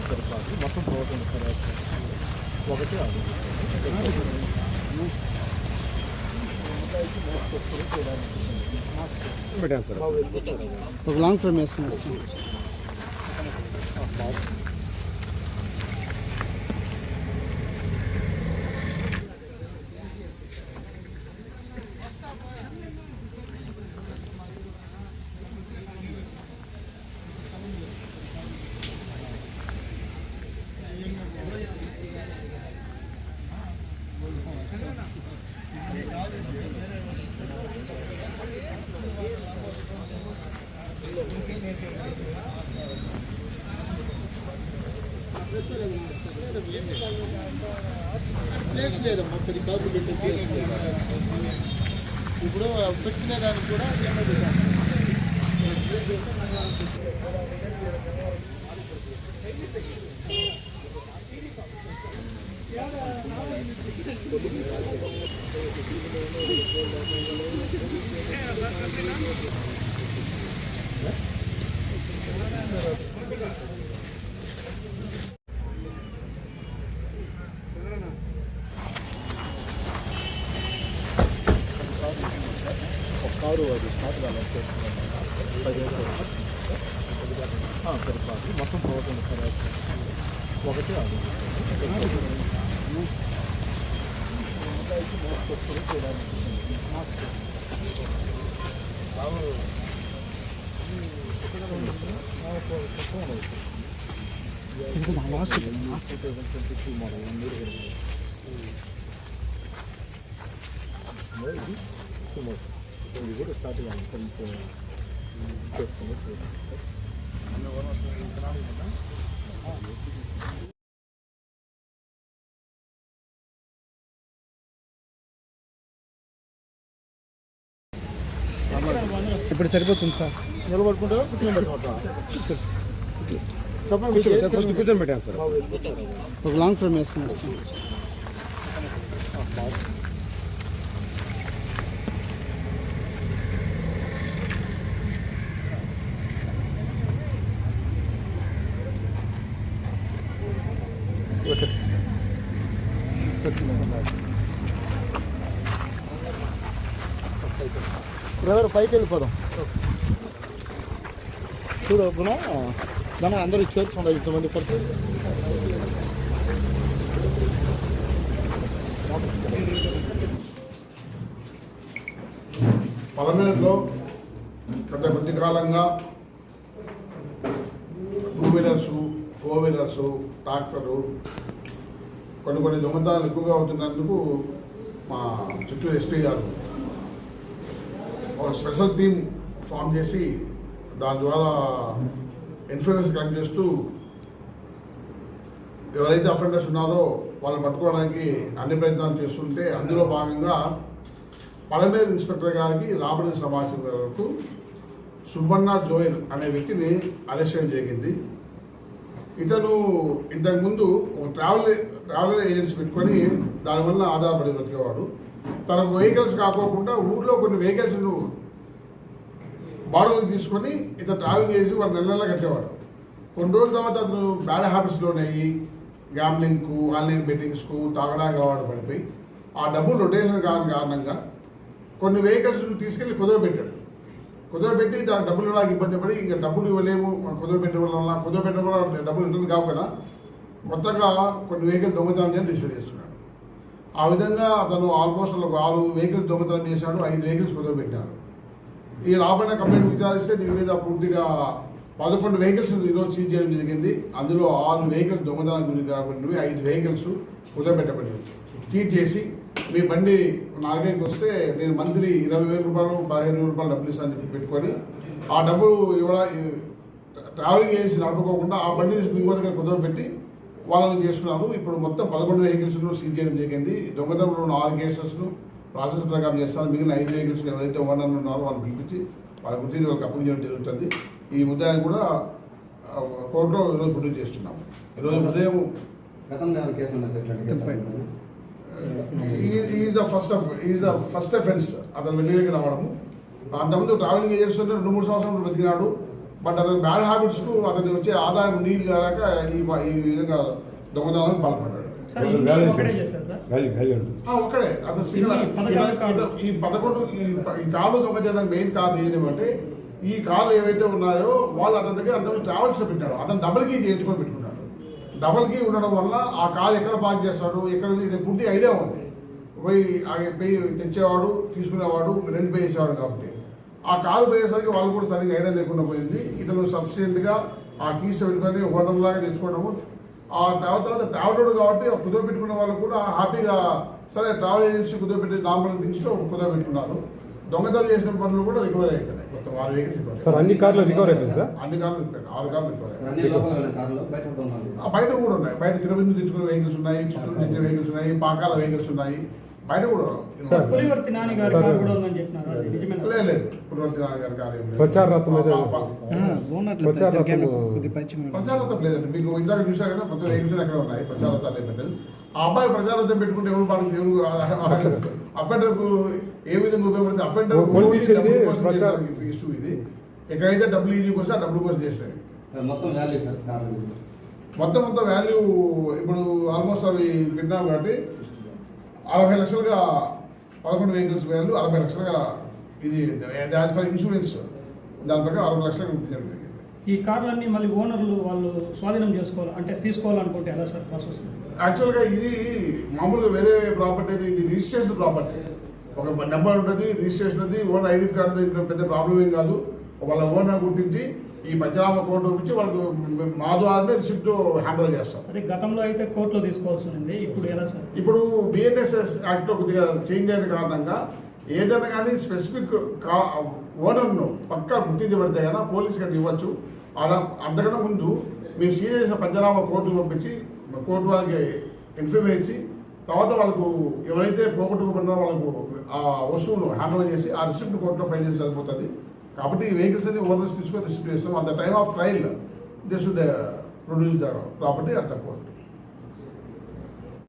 సరిపోదు మొత్తం పోతుంది సరే ఒకటి అది పెట్టాను సార్ ఒక లాంగ్ ఫ్రేమ్ వేసుకుని వస్తాం ప్లేస్ లేదమ్మా పది కాపు పెట్టే ప్లేస్ ఇప్పుడు పెట్టిన దానికి కూడా ఏమో కారు అది స్టార్ట్ కాలేదు పదిహేను సరిపోదు మొత్తం పోతుంది సరే ఒకటి అది last two thousand model one ఇది సుమో సార్ ఇది కూడా స్టార్ట్ సార్ చేసుకుని సార్ ఇప్పుడు సరిపోతుంది సార్. నిలబడుకుంటారా? కూర్చొని పెట్టుకుంటారా సార్ చెప్పండి కూర్చోండి సార్ ఫస్ట్ కూర్చొని పెట్టాను సార్. ఒక లాంగ్ ఫ్రేమ్ వేసుకుని వస్తాం ఓకే సార్. బ్రదర్ పైకి వెళ్ళిపోదాం. చూడు మనం అందరూ చేర్చుకుంటారు ఇంతమంది పడుతుంది పలమేరులో గత కొద్ది కాలంగా two wheelers four wheelers tractor కొన్ని కొన్ని దొంగతనాలు ఎక్కువగా అవుతున్నందుకు మా చిత్తూరు ఎస్పీ గారు ఒక స్పెషల్ టీం ఫామ్ చేసి దాని ద్వారా ఇన్ఫర్మేషన్ కలెక్ట్ చేస్తూ ఎవరైతే అఫెండర్స్ ఉన్నారో వాళ్ళని పట్టుకోవడానికి అన్ని ప్రయత్నాలు చేస్తుంటే అందులో భాగంగా పలమేరు ఇన్స్పెక్టర్ గారికి రాబడిన సమాచారం వరకు సుబ్బన్న జోయల్ అనే వ్యక్తిని అరెస్ట్ చేయడం జరిగింది. ఇతను ఇంతకుముందు ఒక ట్రావెల్ ట్రావెల్ ఏజెన్సీ పెట్టుకొని దానివల్ల ఆధారపడి బ్రతికేవాడు. తనకు వెహికల్స్ కాకోకుండా ఊర్లో కొన్ని వెహికల్స్ బాడోకి తీసుకొని ఇతను ట్రావెలింగ్ చేసి వాడు నెల నెల కట్టేవాడు. కొన్ని రోజుల తర్వాత అతను బ్యాడ్ హ్యాబిట్స్లో అయ్యి గ్యాంబ్లింగ్కు ఆన్లైన్ బెట్టింగ్స్కు తాగడానికి అలవాటు పడిపోయి ఆ డబ్బులు రొటేషన్ కాని కారణంగా కొన్ని వెహికల్స్ తీసుకెళ్ళి కుదవ పెట్టాడు. కుదవ పెట్టి దాని డబ్బులు ఇవ్వడానికి ఇబ్బంది పడి ఇంకా డబ్బులు ఇవ్వలేము కుదవ పెట్టడం వల్ల కుదవ పెట్టడం వల్ల డబ్బులు రిటర్న్ కావు కదా. కొత్తగా కొన్ని వెహికల్ దొంగతనం చేసి డిసైడ్ చేస్తున్నాడు. ఆ విధంగా అతను ఆల్మోస్ట్ ఒక ఆరు వెహికల్స్ దొంగతనం చేశాడు ఐదు వెహికల్స్ కుదవ పెట్టాడు. ఈ రాబడిన కంప్లైంట్ విచారిస్తే దీని మీద పూర్తిగా పదకొండు వెహికల్స్ ఈరోజు సీజ్ చేయడం జరిగింది. అందులో ఆరు వెహికల్స్ దొంగతనానికి గురి కాబడినవి ఐదు వెహికల్స్ కుదరబెట్టబడినవి ట్రీట్ చేసి మీ బండి నాలుగైదుకి వస్తే నేను మంత్లీ ఇరవై వేల రూపాయలు పదిహేను వేల రూపాయలు డబ్బులు ఇస్తాను చెప్పి పెట్టుకొని ఆ డబ్బులు ఇవ్వడా ట్రావెలింగ్ చేసి నడపకోకుండా ఆ బండి మీ ఇంకో దగ్గర కుదరబెట్టి వాళ్ళని చేసుకున్నారు. ఇప్పుడు మొత్తం పదకొండు వెహికల్స్ను సీజ్ చేయడం జరిగింది. దొంగతనంలో ఉన్న ఆరు కేసెస్ను ప్రాసెస్ ప్రకారం చేస్తారు. మిగిలిన ఐదు వెహికల్స్ ఎవరైతే ఓనర్లు ఉన్నారో వాళ్ళని పిలిపించి వాళ్ళ గురించి వాళ్ళకి అప్పు చేయడం జరుగుతుంది. ఈ ముద్దాయిని కూడా కోర్టులో ఈరోజు ప్రొడ్యూస్ చేస్తున్నాము ఈరోజు ఉదయం? Is the first is the first offence. అతను వెళ్ళి రావడము. అంతకుముందు ట్రావెలింగ్ చేస్తుంటే రెండు మూడు సంవత్సరాలు బతికినాడు. బట్ అతని బ్యాడ్ హ్యాబిట్స్కు అతని వచ్చే ఆదాయం నీళ్ళు కాక ఈ విధంగా దొంగతనానికి పాల్పడ్డాడు. ఒక్కడే సింగల్ ఈ పదకొండు ఈ ప- ఈ కార్లు దొంగతనం మెయిన్ కార్డు ఏంటంటే ఈ కార్లు ఏవైతే ఉన్నాయో వాళ్ళు అతని దగ్గర అంత ట్రావెల్స్ పెట్టాడు అతను డబుల్ కీ చేయించుకొని పెట్టుకున్నాడు. డబుల్ కీ ఉండడం వల్ల ఆ కార్ ఎక్కడ పార్క్ చేస్తాడు ఎక్కడ ఇది పూర్తి ఐడియా ఉంది. పోయి ఆ పోయి తెచ్చేవాడు తీసుకునేవాడు రెంట్ పే చేసేవాడు కాబట్టి. ఆ కారు పోయేసరికి వాళ్ళు కూడా సరిగ్గా ఐడియా లేకుండా పోయింది. ఇతను సఫిషియెంట్గా ఆ కీస్ పెట్టుకొని హోటల్ లాగా తెచ్చుకోవడము ఆ తర్వాత తర్వాత ట్రావెలర్ కాబట్టి కుదువ పెట్టుకున్న వాళ్ళు కూడా హ్యాపీగా సరే ట్రావెల్ ఏజెన్సీ కుదువ పెట్టి నార్మల్ దించి కుదువ పెట్టుకున్నారు. దొంగతనం చేసిన పనులు కూడా రికవర్ అయిపోయినాయి మొత్తం ఆరు వెహికల్స్ సార్ అన్ని కార్లు రికవర్ అయిపోయింది సార్? అన్ని కార్లు రికవర్ ఆరు కార్లు రికవర్ బయట కూడా ఉన్నాయి. బయట తిరుపతి నుంచి తెచ్చుకునే వెహికల్స్ ఉన్నాయి చిత్తూరు నుంచి వెహికల్స్ ఉన్నాయి పాకాల వెహికల్స్ ఉన్నాయి. బయట కూడా సార్. పులివర్తి నాని గారి సార్. కారు కూడా ఉందని చెప్పినారు. అది నిజమేనా? లేదు లేదు పులివర్తి నాన్నగారి కారు ఏం లేదు. ప్రచార రథం అయితే- ఆ, పా- ప్రచార రథము ప్రచారతం లేదండి. మీకు ఇందాక చూశారు కదా మొత్తం వెహికల్స్ అక్కడ ఉన్నాయి? ఏం పెట్టలేదు. ఆ అబ్బాయి ప్రచారతం పెట్టుకుంటే ఎవరు పాడు ఎవరు అఫెండర్ ఏ విధంగా ఉపయోగపడుతుంది? అఫెండర్ ఓ, పొలిటి ఇచ్చింది ప్రచారం. ఇష్యూ ఇది. ఎక్కడైతే డబ్బులు ఈజీ కోసం ఆ డబ్బులు కోసం సార్ మొత్తం వాల్యూ సార్ కార్. మొత్తం మొత్తం వాల్యూ ఇప్పుడు ఆల్మోస్ట్ అవి విన్నాం కాబట్టి అరవై లక్షలుగా పదకొండు వెహికల్స్ వాల్యూ అరవై లక్షలుగా ఇది దాని ఫర్ ఇన్సూరెన్స్. దాని ప్రకారం అరవై జరిగింది. ఈ కార్లన్నీ మళ్ళీ ఓనర్లు వాళ్ళు స్వాధీనం చేసుకోవాలి? అంటే తీసుకోవాలనుకుంటే ఎలా సార్ ప్రాసెస్ యాక్చువల్గా ఇది మామూలుగా వేరే ప్రాపర్టీ అయితే ఇది రిజిస్ట్రేషన్ ప్రాపర్టీ ఒక నెంబర్ ఉంటుంది రిజిస్ట్రేషన్ ఉంది ఓనర్ ఐడి కార్డు పెద్ద ప్రాబ్లం ఏం కాదు. వాళ్ళ ఓనర్ గుర్తించి ఈ పంచనామా కోర్టు పంపించి వాళ్ళకు మా ద్వారానే రిసిప్ట్ హ్యాండిల్ చేస్తాం అదే గతంలో అయితే కోర్టులో తీసుకోవాల్సి ఉంది ఇప్పుడు ఎలా సార్? ఇప్పుడు బిఎన్ఎస్ఎస్ యాక్ట్ కొద్దిగా చేంజ్ అయిన కారణంగా ఏదైనా కానీ స్పెసిఫిక్ కా ఓనర్ను పక్కా గుర్తించబడితే కనుక పోలీస్ కానీ ఇవ్వచ్చు. అలా అంతకన్నా ముందు మేము సీరియస్ పంచనామా కోర్టుకు పంపించి కోర్టు వారికి ఇన్ఫర్మేషన్ ఇచ్చి తర్వాత వాళ్ళకు ఎవరైతే పోగొట్టుకున్నారో వాళ్ళకు ఆ వస్తువును హ్యాండిల్ చేసి ఆ రిసిప్ట్ కోర్టులో ఫైల్ చేసి సరిపోతుంది కాబట్టి ఈ వెహికల్స్ అన్ని ఓనర్స్ తీసుకొని రిసీవ్ చేస్తాం. At the time of trial they should produce the property at the court